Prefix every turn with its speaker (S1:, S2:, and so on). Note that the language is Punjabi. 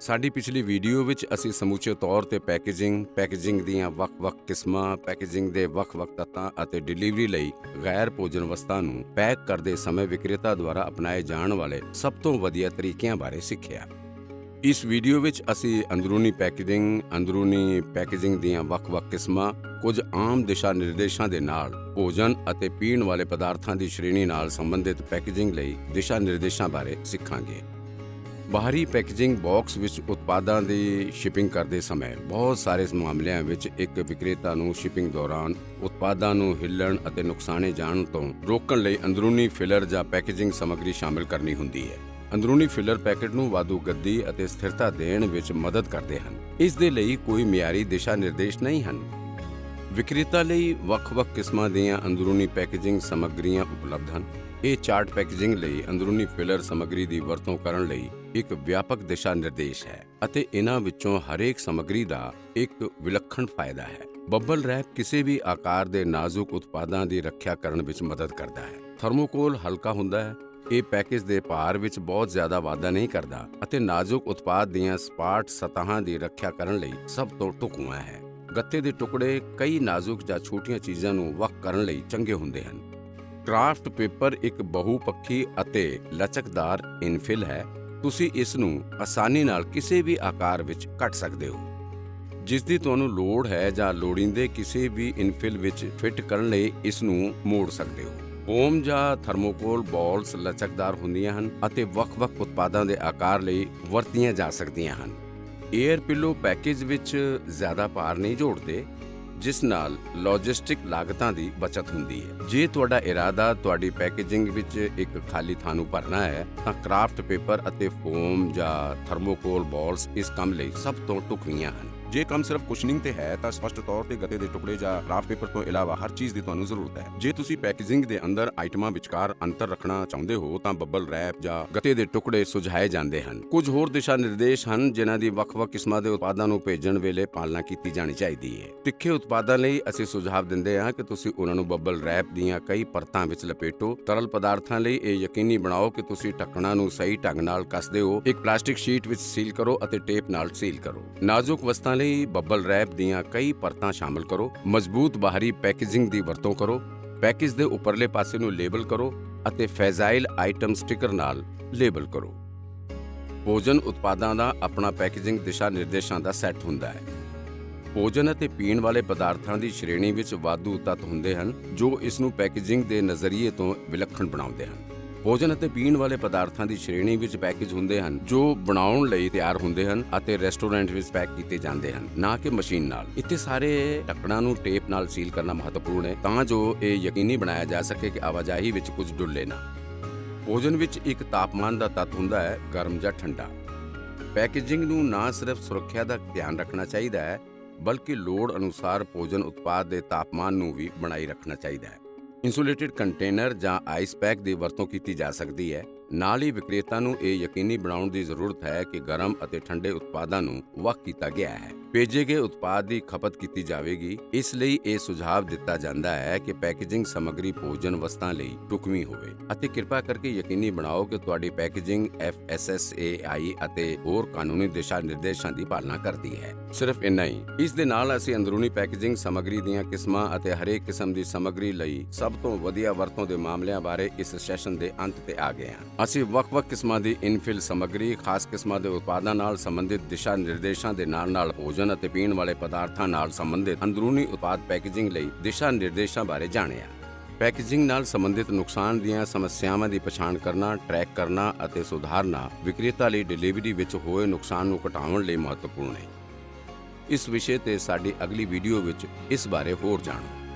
S1: ਸਾਡੀ ਪਿਛਲੀ ਵੀਡੀਓ ਵਿੱਚ ਅਸੀਂ ਸਮੁੱਚੇ ਤੌਰ ਤੇ ਪੈਕੇਜਿੰਗ ਪੈਕੇਜਿੰਗ ਦੀਆਂ ਵੱਖ-ਵੱਖ ਕਿਸਮਾਂ, ਪੈਕੇਜਿੰਗ ਦੇ ਵੱਖ-ਵੱਖ ਤੱਤਾਂ ਅਤੇ ਡਿਲੀਵਰੀ ਲਈ ਗੈਰ ਭੋਜਨ ਵਸਤਾਂ ਨੂੰ ਪੈਕ ਕਰਦੇ ਸਮੇਂ ਵਿਕਰੇਤਾ ਦੁਆਰਾ ਅਪਣਾਏ ਜਾਣ ਵਾਲੇ ਸਭ ਤੋਂ ਵਧੀਆ ਤਰੀਕਿਆਂ ਬਾਰੇ ਸਿੱਖਿਆ। ਇਸ ਵੀਡੀਓ ਵਿੱਚ ਅਸੀਂ ਅੰਦਰੂਨੀ ਪੈਕੇਜਿੰਗ ਅੰਦਰੂਨੀ ਪੈਕੇਜਿੰਗ ਦੀਆਂ ਵੱਖ-ਵੱਖ ਕਿਸਮਾਂ, ਕੁਝ ਆਮ ਦਿਸ਼ਾ ਨਿਰਦੇਸ਼ਾਂ ਦੇ ਨਾਲ, ਭੋਜਨ ਅਤੇ ਪੀਣ ਵਾਲੇ ਪਦਾਰਥਾਂ ਦੀ ਸ਼੍ਰੇਣੀ ਨਾਲ ਸੰਬੰਧਿਤ ਪੈਕੇਜਿੰਗ ਲਈ ਦਿਸ਼ਾ ਨਿਰਦੇਸ਼ਾਂ ਬਾਰੇ ਸਿੱਖਾਂਗੇ। ਬਾਹਰੀ ਪੈਕੇਜਿੰਗ ਬਾਕਸ ਵਿੱਚ ਉਤਪਾਦਾਂ ਦੀ ਸ਼ਿਪਿੰਗ ਕਰਦੇ ਸਮੇਂ ਬਹੁਤ ਸਾਰੇ ਮਾਮਲਿਆਂ ਵਿੱਚ ਇੱਕ ਵਿਕਰੇਤਾ ਨੂੰ ਸ਼ਿਪਿੰਗ ਦੌਰਾਨ ਉਤਪਾਦਾਂ ਨੂੰ ਹਿੱਲਣ ਅਤੇ ਨੁਕਸਾਨੇ ਜਾਣ ਤੋਂ ਰੋਕਣ ਲਈ ਅੰਦਰੂਨੀ ਫਿਲਰ ਜਾਂ ਪੈਕੇਜਿੰਗ ਸਮੱਗਰੀ ਸ਼ਾਮਿਲ ਕਰਨੀ ਹੁੰਦੀ ਹੈ। ਅੰਦਰੂਨੀ ਫਿਲਰ ਪੈਕੇਟ ਨੂੰ ਵਾਧੂ ਗੱਦੀ ਅਤੇ ਸਥਿਰਤਾ ਦੇਣ ਵਿੱਚ ਮਦਦ ਕਰਦੇ ਹਨ। ਇਸ ਦੇ ਲਈ ਕੋਈ ਮਿਆਰੀ ਦਿਸ਼ਾ ਨਿਰਦੇਸ਼ ਨਹੀਂ ਹਨ। ਵਿਕਰੇਤਾ ਲਈ ਵੱਖ-ਵੱਖ ਕਿਸਮਾਂ ਦੀਆਂ ਅੰਦਰੂਨੀ ਪੈਕੇਜਿੰਗ ਸਮੱਗਰੀਆਂ ਉਪਲਬਧ ਹਨ। ਇਹ ਚਾਰਟ ਪੈਕੇਜਿੰਗ ਲਈ ਅੰਦਰੂਨੀ ਫਿਲਰ ਸਮੱਗਰੀ ਦੀ ਵਰਤੋਂ ਕਰਨ ਲਈ ਇੱਕ ਵਿਆਪਕ ਦਿਸ਼ਾ ਨਿਰਦੇਸ਼ ਹੈ ਅਤੇ ਇਹਨਾਂ ਵਿੱਚੋਂ ਹਰੇਕ ਸਮੱਗਰੀ ਦਾ ਇੱਕ ਵਿਲੱਖਣ ਫਾਇਦਾ ਹੈ। ਬੱਬਲ ਰੈਪ ਕਿਸੇ ਵੀ ਆਕਾਰ ਦੇ ਨਾਜ਼ੁਕ ਉਤਪਾਦਾਂ ਦੀ ਰੱਖਿਆ ਕਰਨ ਵਿੱਚ ਮਦਦ ਕਰਦਾ ਹੈ। ਥਰਮੋਕੋਲ ਹਲਕਾ ਹੁੰਦਾ ਹੈ। ਇਹ ਪੈਕੇਜ ਦੇ ਭਾਰ ਵਿੱਚ ਬਹੁਤ ਜ਼ਿਆਦਾ ਵਾਧਾ ਨਹੀਂ ਕਰਦਾ ਅਤੇ ਨਾਜ਼ੁਕ ਉਤਪਾਦ ਦੀਆਂ ਸਪਾਟ ਸਤਹਾਂ ਦੀ ਰੱਖਿਆ ਕਰਨ ਲਈ ਸਭ ਤੋਂ ਢੁਕਵਾਂ ਹੈ। ਗੱਤੇ ਦੇ ਟੁਕੜੇ ਕਈ ਨਾਜ਼ੁਕ ਜਾਂ ਛੋਟੀਆਂ ਚੀਜ਼ਾਂ ਨੂੰ ਵੱਖ ਕਰਨ ਲਈ ਚੰਗੇ ਹੁੰਦੇ ਹਨ। ਕਰਾਫਟ ਪੇਪਰ ਇੱਕ ਬਹੁਪੱਖੀ ਅਤੇ ਲਚਕਦਾਰ ਇਨਫਿਲ ਹੈ। ਤੁਸੀਂ ਇਸ ਨੂੰ ਆਸਾਨੀ ਨਾਲ ਕਿਸੇ ਵੀ ਆਕਾਰ ਵਿੱਚ ਕੱਟ ਸਕਦੇ ਹੋ। ਜਿਸ ਦੀ ਤੁਹਾਨੂੰ ਲੋੜ ਹੈ ਜਾਂ ਲੋੜੀਂਦੇ ਕਿਸੇ ਵੀ ਇਨਫਿਲ ਵਿੱਚ ਫਿੱਟ ਕਰਨ ਲਈ ਇਸ ਨੂੰ ਮੋੜ ਸਕਦੇ ਹੋ। ਫੋਮ ਜਾਂ ਥਰਮੋਕੋਲ ਬਾਲਸ ਲਚਕਦਾਰ ਹੁੰਦੀਆਂ ਹਨ ਅਤੇ ਵੱਖ-ਵੱਖ ਉਤਪਾਦਾਂ ਦੇ ਆਕਾਰ ਲਈ ਵਰਤੀਆਂ ਜਾ ਸਕਦੀਆਂ ਹਨ। 에ਅਰ ਪਿਲੋ ਪੈਕੇਜ ਵਿੱਚ ਜ਼ਿਆਦਾ ਭਾਰ ਨਹੀਂ ਜੋੜਦੇ। ਜਿਸ ਨਾਲ ਲੌਜਿਸਟਿਕ ਲਾਗਤਾਂ ਦੀ ਬਚਤ ਹੁੰਦੀ ਹੈ। ਜੇ ਤੁਹਾਡਾ ਇਰਾਦਾ ਤੁਹਾਡੀ ਪੈਕੇਜਿੰਗ ਵਿੱਚ ਇੱਕ ਖਾਲੀ ਥਾਂ ਨੂੰ ਭਰਨਾ ਹੈ, ਤਾਂ ਕਰਾਫਟ ਪੇਪਰ ਅਤੇ ਫੋਮ ਜਾਂ ਥਰਮੋਕੋਲ ਬਾਲਸ ਇਸ ਕੰਮ ਲਈ ਸਭ ਤੋਂ ਢੁਕਵੀਆਂ ਹਨ।
S2: ਜੇ ਕੰਮ ਸਿਰਫ ਕੁਸ਼ਨਿੰਗ ਤੇ ਹੈ, ਤਾਂ ਸਪਸ਼ਟ ਤੌਰ ਤੇ ਗੱਤੇ ਦੇ ਟੁਕੜੇ ਜਾਂ ਕਰਾਫਟ ਪੇਪਰ ਤੋਂ ਇਲਾਵਾ ਹਰ ਚੀਜ਼ ਦੀ ਤੁਹਾਨੂੰ ਜ਼ਰੂਰਤ ਹੈ। ਜੇ ਤੁਸੀਂ ਪੈਕੇਜਿੰਗ ਦੇ ਅੰਦਰ ਆਈਟਮਾਂ ਵਿਚਕਾਰ ਅੰਤਰ ਰੱਖਣਾ ਚਾਹੁੰਦੇ ਹੋ, ਤਾਂ ਬੱਬਲ ਰੈਪ ਜਾਂ
S1: ਗੱਤੇ ਦੇ ਟੁਕੜੇ ਸੁਝਾਏ ਜਾਂਦੇ ਹਨ। ਕੁਝ ਹੋਰ ਦਿਸ਼ਾ ਨਿਰਦੇਸ਼ ਹਨ, ਜਿਨ੍ਹਾਂ ਦੀ ਵੱਖ-ਵੱਖ ਕਿਸਮਾਂ ਦੇ ਉਤਪਾਦਾਂ ਨੂੰ ਭੇਜਣ ਵੇਲੇ ਪਾਲਣਾ ਕੀਤੀ ਜਾਣੀ ਚਾਹੀਦੀ ਹੈ। ਤਿੱਖੇ ਉਤਪਾਦਾਂ ਲਈ ਅਸੀਂ ਸੁਝਾਅ ਦਿੰਦੇ ਹਾਂ ਕਿ ਤੁਸੀਂ ਉਹਨਾਂ ਨੂੰ ਬੱਬਲ ਰੈਪ ਦੀਆਂ ਕਈ ਪਰਤਾਂ ਵਿੱਚ ਲਪੇਟੋ। ਤਰਲ ਪਦਾਰਥਾਂ ਲਈ ਇਹ ਯਕੀਨੀ ਬਣਾਓ ਕਿ ਤੁਸੀਂ ਢੱਕਣਾਂ ਨੂੰ ਸਹੀ ਢੰਗ ਨਾਲ ਕੱਸਦੇ ਹੋ। ਇੱਕ ਪਲਾਸਟਿਕ ਸ਼ੀਟ ਵਿੱਚ ਸੀਲ ਕਰੋ ਅਤੇ ਟੇਪ ਨਾਲ ਸੀਲ ਕਰੋ। ਨਾਜ਼ੁਕ ਵਸਤਾਂ ਲਈ ਬੱਬਲ ਰੈਪ ਦੀਆਂ ਕਈ ਪਰਤਾਂ ਸ਼ਾਮਲ ਕਰੋ। ਮਜ਼ਬੂਤ ਬਾਹਰੀ ਪੈਕੇਜਿੰਗ ਦੀ ਵਰਤੋਂ ਕਰੋ। ਪੈਕੇਜ ਦੇ ਉੱਪਰਲੇ ਪਾਸੇ ਨੂੰ ਲੇਬਲ ਕਰੋ ਅਤੇ ਫੈਜ਼ਾਈਲ ਆਈਟਮ ਸਟicker ਨਾਲ ਲੇਬਲ ਕਰੋ। ਭੋਜਨ ਉਤਪਾਦਾਂ ਦਾ ਆਪਣਾ ਪੈਕੇਜਿੰਗ ਦਿਸ਼ਾ ਨਿਰਦੇਸ਼ਾਂ ਦਾ ਸੈੱਟ ਹੁੰਦਾ ਹੈ। ਭੋਜਨ ਅਤੇ ਪੀਣ ਵਾਲੇ ਪਦਾਰਥਾਂ ਦੀ ਸ਼੍ਰੇਣੀ ਵਿੱਚ ਵਾਧੂ ਤੱਤ ਹੁੰਦੇ ਹਨ, ਜੋ ਇਸ ਨੂੰ ਪੈਕੇਜਿੰਗ ਦੇ ਨਜ਼ਰੀਏ ਤੋਂ ਵਿਲੱਖਣ ਬਣਾਉਂਦੇ ਹਨ। ਭੋਜਨ ਅਤੇ ਪੀਣ ਵਾਲੇ ਪਦਾਰਥਾਂ ਦੀ ਸ਼੍ਰੇਣੀ ਵਿੱਚ ਪੈਕੇਜ ਹੁੰਦੇ ਹਨ, ਜੋ ਬਣਾਉਣ ਲਈ ਤਿਆਰ ਹੁੰਦੇ ਹਨ ਅਤੇ ਰੈਸਟੋਰੈਂਟ ਵਿੱਚ ਪੈਕ ਕੀਤੇ ਜਾਂਦੇ ਹਨ, ਨਾ ਕਿ ਮਸ਼ੀਨ ਨਾਲ। ਇੱਥੇ ਸਾਰੇ ਢੱਕਣਾਂ ਨੂੰ ਟੇਪ ਨਾਲ ਸੀਲ ਕਰਨਾ ਮਹੱਤਵਪੂਰਨ ਹੈ, ਤਾਂ ਜੋ ਇਹ ਯਕੀਨੀ ਬਣਾਇਆ ਜਾ ਸਕੇ ਕਿ ਆਵਾਜਾਈ ਵਿੱਚ ਕੁਝ ਡੁੱਲੇ ਨਾ। ਭੋਜਨ ਵਿੱਚ ਇੱਕ ਤਾਪਮਾਨ ਦਾ ਤੱਤ ਹੁੰਦਾ ਹੈ, ਗਰਮ ਜਾਂ ਠੰਡਾ। ਪੈਕੇਜਿੰਗ ਨੂੰ ਨਾ ਸਿਰਫ ਸੁਰੱਖਿਆ ਦਾ ਧਿਆਨ ਰੱਖਣਾ ਚਾਹੀਦਾ ਹੈ, ਬਲਕਿ ਲੋੜ ਅਨੁਸਾਰ ਭੋਜਨ ਉਤਪਾਦ ਦੇ ਤਾਪਮਾਨ ਨੂੰ ਵੀ ਬਣਾਈ ਰੱਖਣਾ ਚਾਹੀਦਾ ਹੈ। ਇਨਸੂਲੇਟਿਡ ਕੰਟੇਨਰ ਜਾਂ ਆਈਸ ਪੈਕ ਦੀ ਵਰਤੋਂ ਕੀਤੀ ਜਾ ਸਕਦੀ ਹੈ। ਨਾਲ ਹੀ ਵਿਕਰੇਤਾ ਨੂੰ ਇਹ ਯਕੀਨੀ ਬਣਾਉਣ ਦੀ ਜ਼ਰੂਰਤ ਹੈ ਕਿ ਗਰਮ ਅਤੇ ਠੰਡੇ ਉਤਪਾਦਾਂ ਨੂੰ ਵੱਖ ਕੀਤਾ ਗਿਆ ਹੈ। ਭੇਜੇ ਗਏ ਉਤਪਾਦ ਦੀ ਖਪਤ ਕੀਤੀ ਜਾਵੇਗੀ, ਇਸ ਲਈ ਇਹ ਸੁਝਾਅ ਦਿੱਤਾ ਜਾਂਦਾ ਹੈ ਕਿ ਪੈਕੇਜਿੰਗ ਸਮੱਗਰੀ ਭੋਜਨ ਵਸਤਾਂ ਲਈ ਢੁਕਵੀਂ ਹੋਵੇ। ਅਤੇ ਕਿਰਪਾ ਕਰਕੇ ਯਕੀਨੀ ਬਣਾਓ ਕਿ ਤੁਹਾਡੀ ਪੈਕੇਜਿੰਗ FSSAI ਅਤੇ ਹੋਰ ਕਾਨੂੰਨੀ ਦਿਸ਼ਾ ਨਿਰਦੇਸ਼ਾਂ ਦੀ ਪਾਲਣਾ ਕਰਦੀ ਹੈ। ਸਿਰਫ ਇੰਨਾ ਹੀ। ਇਸ ਦੇ ਨਾਲ ਅਸੀਂ ਅੰਦਰੂਨੀ ਪੈਕੇਜਿੰਗ ਸਮੱਗਰੀ ਦੀਆਂ ਕਿਸਮਾਂ ਅਤੇ ਹਰੇਕ ਕਿਸਮ ਦੀ ਸਮੱਗਰੀ ਲਈ ਸਭ ਤੋਂ ਵਧੀਆ ਵਰਤੋਂ ਦੇ ਮਾਮਲਿਆਂ ਬਾਰੇ ਇਸ ਸੈਸ਼ਨ ਦੇ ਅੰਤ ਤੇ ਆ ਗਏ ਹਾਂ। ਅਸੀਂ ਵੱਖ-ਵੱਖ ਕਿਸਮਾਂ ਦੀ ਇਨਫਿਲ ਸਮੱਗਰੀ, ਖਾਸ ਕਿਸਮਾਂ ਦੇ ਉਤਪਾਦਾਂ ਨਾਲ ਸੰਬੰਧਿਤ ਦਿਸ਼ਾ ਨਿਰਦੇਸ਼ਾਂ ਦੇ ਨਾਲ-ਨਾਲ ਭੋਜਨ ਅਤੇ ਪੀਣ ਵਾਲੇ ਪਦਾਰਥਾਂ ਨਾਲ ਸੰਬੰਧਿਤ ਅੰਦਰੂਨੀ ਉਤਪਾਦ ਪੈਕੇਜਿੰਗ ਲਈ ਦਿਸ਼ਾ ਨਿਰਦੇਸ਼ਾਂ ਬਾਰੇ ਜਾਣਿਆ ਪੈਕੇਜਿੰਗ ਨਾਲ ਸੰਬੰਧਿਤ ਨੁਕਸਾਨ ਦੀਆਂ ਸਮੱਸਿਆਵਾਂ ਦੀ ਪਛਾਣ ਕਰਨਾ, ਟਰੈਕ ਕਰਨਾ ਅਤੇ ਸੁਧਾਰਨਾ ਵਿਕਰੇਤਾ ਲਈ ਡਿਲੀਵਰੀ ਵਿੱਚ ਹੋਏ ਨੁਕਸਾਨ ਨੂੰ ਘਟਾਉਣ ਲਈ ਮਹੱਤਵਪੂਰਨ ਹੈ। ਇਸ ਵਿਸ਼ੇ ਤੇ ਸਾਡੀ ਅਗਲੀ ਵੀਡੀਓ ਵਿੱਚ ਇਸ ਬਾਰੇ ਹੋਰ ਜਾਣੋ।